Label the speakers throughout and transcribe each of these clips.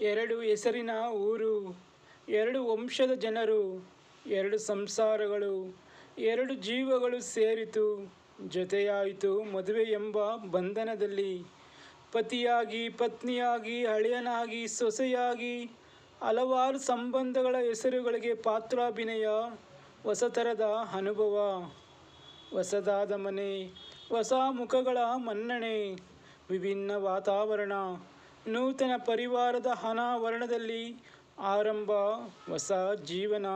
Speaker 1: ಎರಡು ಹೆಸರಿನ ಊರು, ಎರಡು ವಂಶದ ಜನರು, ಎರಡು ಸಂಸಾರಗಳು, ಎರಡು ಜೀವಗಳು ಸೇರಿತು, ಜೊತೆಯಾಯಿತು ಮದುವೆ ಎಂಬ ಬಂಧನದಲ್ಲಿ. ಪತಿಯಾಗಿ, ಪತ್ನಿಯಾಗಿ, ಹಳೆಯನಾಗಿ, ಸೊಸೆಯಾಗಿ ಹಲವಾರು ಸಂಬಂಧಗಳ ಹೆಸರುಗಳಿಗೆ ಪಾತ್ರಾಭಿನಯ, ಹೊಸತರದ ಅನುಭವ. ಹೊಸದಾದ ಮನೆ, ಹೊಸ ಮುಖಗಳ ಮನ್ನಣೆ, ವಿಭಿನ್ನ ವಾತಾವರಣ. ನೂತನ ಪರಿವಾರದ ಅನಾವರಣದಲ್ಲಿ ಆರಂಭ, ಹೊಸ ಜೀವನ.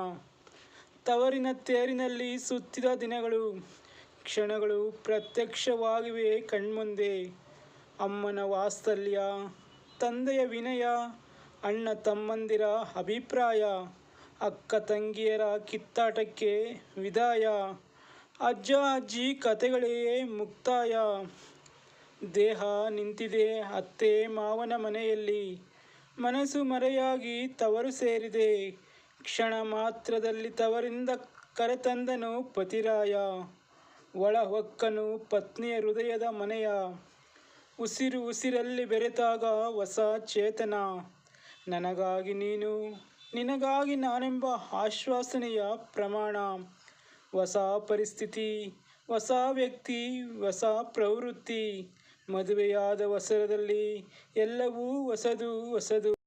Speaker 1: ತವರಿನ ತೇರಿನಲ್ಲಿ ಸುತ್ತಿದ ದಿನಗಳು, ಕ್ಷಣಗಳು ಪ್ರತ್ಯಕ್ಷವಾಗಿವೆ ಕಣ್ಮುಂದೆ. ಅಮ್ಮನ ವಾತ್ಸಲ್ಯ, ತಂದೆಯ ವಿನಯ, ಅಣ್ಣ ತಮ್ಮಂದಿರ ಅಭಿಪ್ರಾಯ, ಅಕ್ಕ ತಂಗಿಯರ ಕಿತ್ತಾಟಕ್ಕೆ ವಿದಾಯ. ಅಜ್ಜ ಅಜ್ಜಿ ಕತೆಗಳೇ ಮುಕ್ತಾಯ. ದೇಹ ನಿಂತಿದೆ ಅತ್ತೆ ಮಾವನ ಮನೆಯಲ್ಲಿ. ಮನಸ್ಸು ಮರೆಯಾಗಿ ತವರು ಸೇರಿದೆ. ಕ್ಷಣ ಮಾತ್ರದಲ್ಲಿ ತವರಿಂದ ಕರೆತಂದನು ಪತಿರಾಯ. ಒಳ ಹೊಕ್ಕನು ಪತ್ನಿಯ ಹೃದಯದ ಮನೆಯ. ಉಸಿರು ಉಸಿರಲ್ಲಿ ಬೆರೆತಾಗ ಹೊಸ ಚೇತನ. ನನಗಾಗಿ ನೀನು, ನಿನಗಾಗಿ ನಾನೆಂಬ ಆಶ್ವಾಸನೆಯ ಪ್ರಮಾಣ. ಹೊಸ ಪರಿಸ್ಥಿತಿ, ಹೊಸ ವ್ಯಕ್ತಿ, ಹೊಸ ಪ್ರವೃತ್ತಿ. ಮದುವೆಯಾದ ವಸರದಲ್ಲಿ ಎಲ್ಲವೂ ಹೊಸದು ಹೊಸದು.